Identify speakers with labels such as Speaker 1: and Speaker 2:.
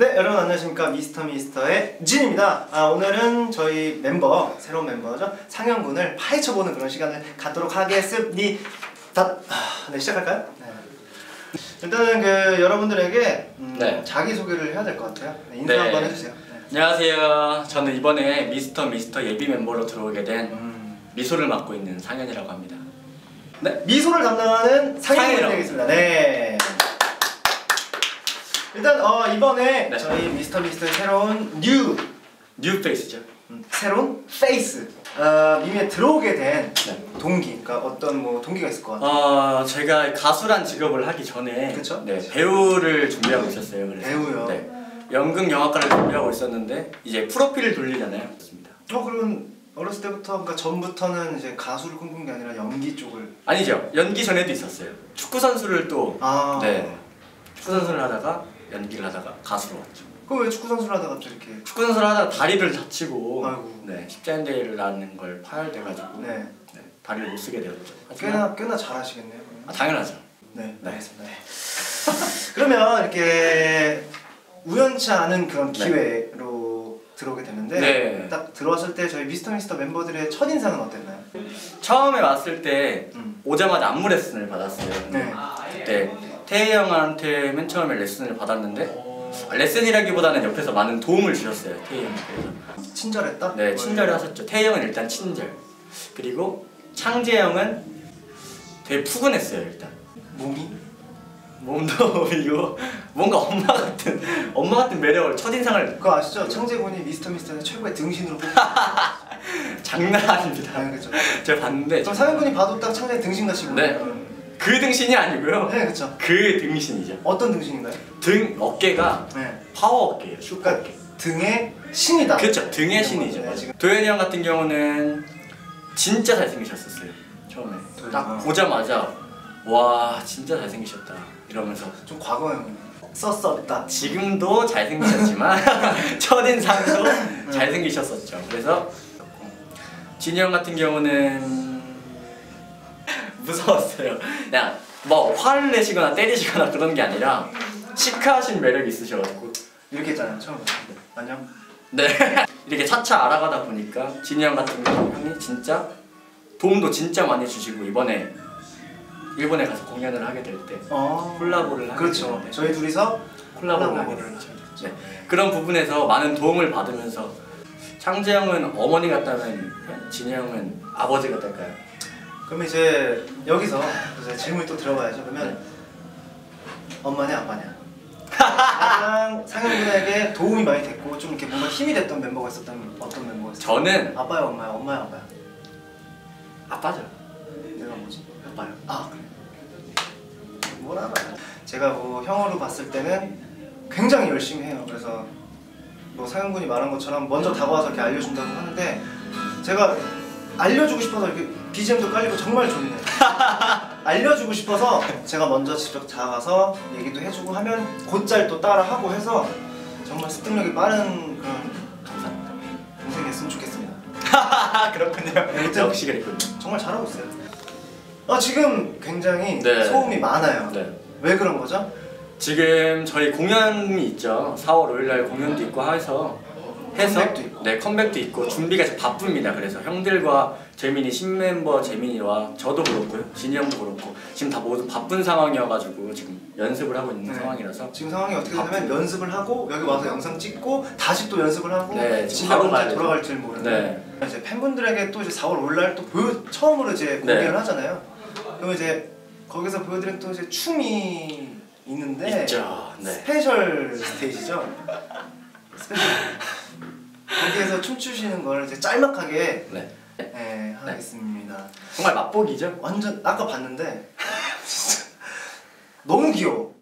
Speaker 1: 네, 여러분 안녕하십니까 미스터 미스터의 진입니다. 아, 오늘은 저희 멤버 새로운 멤버죠 상현군을 파헤쳐보는 그런 시간을 갖도록 하겠습니다. 아, 네, 시작할까요? 네. 일단은 그 여러분들에게 음,
Speaker 2: 네.
Speaker 1: 자기 소개를 해야 될 것 같아요. 네, 인사
Speaker 2: 네.
Speaker 1: 한번 해주세요. 네.
Speaker 2: 안녕하세요. 저는 이번에 미스터 미스터 예비 멤버로 들어오게 된
Speaker 1: 음,
Speaker 2: 미소를 맡고 있는 상현이라고 합니다. 네.
Speaker 1: 미소를 담당하는
Speaker 2: 상현이라고.
Speaker 1: 되겠습니다. 네. 일단 어, 이번에
Speaker 2: 네.
Speaker 1: 저희 미스터 미스터의 새로운 뉴
Speaker 2: 뉴 페이스죠.
Speaker 1: 음, 새로운 페이스 어, 밈에 들어오게 된
Speaker 2: 네.
Speaker 1: 동기, 그러니까 어떤 뭐 동기가 있을 것 같아요.
Speaker 2: 어, 제가 가수란 직업을 하기 전에
Speaker 1: 그쵸?
Speaker 2: 네, 배우를 준비하고 있었어요. 그래서
Speaker 1: 배우요?
Speaker 2: 네. 연극 영화과를 준비하고 있었는데 이제 프로필을 돌리잖아요. 그렇습니다.
Speaker 1: 어 그러면 어렸을 때부터 그러니까 전부터는 이제 가수를 꿈꾼 게 아니라 연기 쪽을
Speaker 2: 아니죠. 연기 전에도 있었어요. 축구 선수를 또
Speaker 1: 아
Speaker 2: 네. 축구 선수를 하다가 연기를 하다가 가수로 왔죠.
Speaker 1: 그럼 왜 축구 선수를 하다가 또 이렇게
Speaker 2: 축구 선수를 하다가 다리를 다치고
Speaker 1: 아이고.
Speaker 2: 네, 십자인대라는 걸 파열돼가지고
Speaker 1: 네
Speaker 2: 네, 다리를 못 쓰게 되었죠.
Speaker 1: 꽤나 꽤나 잘하시겠네요.
Speaker 2: 아, 당연하죠.
Speaker 1: 네,
Speaker 2: 네.
Speaker 1: 알겠습니다. 네. 그러면 이렇게 우연치 않은 그런
Speaker 2: 네.
Speaker 1: 기회로 들어오게 됐는데
Speaker 2: 네.
Speaker 1: 딱 들어왔을 때 저희 미스터 미스터 멤버들의 첫 인상은 어땠나요?
Speaker 2: 처음에 왔을 때
Speaker 1: 음.
Speaker 2: 오자마자 안무 레슨을 받았어요.
Speaker 1: 네.
Speaker 2: 그때 태희 형한테 맨 처음에 레슨을 받았는데 아, 레슨이라기보다는 옆에서 많은 도움을 주셨어요. 태희 형께서.
Speaker 1: 친절했다?
Speaker 2: 네, 친절히 하셨죠. 태희 형은 일단 친절. 그리고 창재 형은 되게 푸근했어요. 일단.
Speaker 1: 몸이?
Speaker 2: 몸도 이거 뭔가 엄마 같은 엄마 같은 매력을 첫인상을
Speaker 1: 그거 아시죠? 창재군이 미스터 미스터의 최고의 등신으로 뽑
Speaker 2: 장난 아닙니다.
Speaker 1: 아, 그렇죠.
Speaker 2: 제가 봤는데
Speaker 1: 그럼 상현군이 봐도 딱 창재 등신같이
Speaker 2: 네.
Speaker 1: 보여요.
Speaker 2: 그 등신이 아니고요.
Speaker 1: 네, 그렇죠.
Speaker 2: 그 등신이죠.
Speaker 1: 어떤 등신인가요?
Speaker 2: 등 어깨가
Speaker 1: 네.
Speaker 2: 파워 어깨예요. 슈퍼
Speaker 1: 그러니까
Speaker 2: 어깨.
Speaker 1: 등의 신이다.
Speaker 2: 그렇죠. 등의 신이죠.
Speaker 1: 네, 지금.
Speaker 2: 도현이 형 같은 경우는 진짜 잘생기셨었어요. 처음에 딱
Speaker 1: 형.
Speaker 2: 보자마자 와 진짜 잘생기셨다 이러면서
Speaker 1: 좀 과거형 썼었다.
Speaker 2: 지금도 잘생기셨지만 첫인상도
Speaker 1: 네.
Speaker 2: 잘생기셨었죠. 그래서 진이 형 같은 경우는 무서웠어요. 그냥 뭐 화를 내시거나 때리시거나 그런 게 아니라 시크하신 매력이 있으셔가지고
Speaker 1: 이렇게 했잖아요 처음에. 안녕.
Speaker 2: 네 이렇게 차차 알아가다 보니까 진이 형 같은 경우 형이 진짜 도움도 진짜 많이 주시고 이번에 일본에 가서 공연을 하게 될때
Speaker 1: 어.
Speaker 2: 콜라보를 하게
Speaker 1: 그렇죠.
Speaker 2: 되는데
Speaker 1: 저희 둘이서
Speaker 2: 콜라보를 하게
Speaker 1: 콜라보를
Speaker 2: 됐죠. 네. 그런 부분에서 많은 도움을 받으면서 창재 형은 어머니 같다면 진이 형은 아버지 같달까요?
Speaker 1: 그럼 이제 여기서 이제 질문이 또 들어가야죠. 그러면 엄마냐 아빠냐? 가장 상현군에게 도움이 많이 됐고 좀 이렇게 뭔가 힘이 됐던 멤버가 있었다면 어떤 멤버가 있어요?
Speaker 2: 저는
Speaker 1: 아빠야 엄마야 엄마야 아빠야.
Speaker 2: 아빠죠.
Speaker 1: 내가 뭐지?
Speaker 2: 아빠요.
Speaker 1: 아 그래. 뭐라 알아. 제가 뭐 형으로 봤을 때는 굉장히 열심히 해요. 그래서 뭐 상현군이 말한 것처럼 먼저 다가와서 이렇게 알려준다고 하는데 제가 알려주고 싶어서 이렇게 BGM도 깔리고 정말 좋네요. 알려주고 싶어서 제가 먼저 직접 다가가서 얘기도 해주고 하면 곧잘 또 따라하고 해서 정말 습득력이 빠른 그런
Speaker 2: 감사합니다.
Speaker 1: 동생이 됐으면 좋겠습니다.
Speaker 2: 그렇군요.
Speaker 1: 아무튼.
Speaker 2: 역시 그랬군요.
Speaker 1: 정말 잘하고 있어요. 아 지금 굉장히
Speaker 2: 네.
Speaker 1: 소음이 많아요.
Speaker 2: 네.
Speaker 1: 왜 그런 거죠?
Speaker 2: 지금 저희 공연이 있죠. 4월 5일 날 공연도 있고 해서 해서
Speaker 1: 컴백도 있고.
Speaker 2: 네 컴백도 있고 준비가 지금 바쁩니다. 그래서 형들과 재민이 신멤버 재민이와 저도 그렇고요. 진이 형도 그렇고 지금 다 모두 바쁜 상황이어가지고 지금 연습을 하고 있는
Speaker 1: 네.
Speaker 2: 상황이라서
Speaker 1: 지금 상황이 어떻게 되냐면 연습을 하고 여기 와서 영상 찍고 다시 또 연습을 하고
Speaker 2: 네, 바로 되죠.
Speaker 1: 돌아갈지 모르는데
Speaker 2: 네.
Speaker 1: 이제 팬분들에게 또 이제 4월 5일 날또 보여 처음으로 이제
Speaker 2: 네.
Speaker 1: 공개를 하잖아요. 그럼 이제 거기서 보여드린 또 이제 춤이 있는데
Speaker 2: 있죠. 네.
Speaker 1: 스페셜 스테이지죠. 스페셜. 거기에서 춤추시는 걸 이제 짤막하게
Speaker 2: 네.
Speaker 1: 네, 하겠습니다.
Speaker 2: 정말 맛보기죠.
Speaker 1: 완전 아까 봤는데 진짜 너무 귀여워.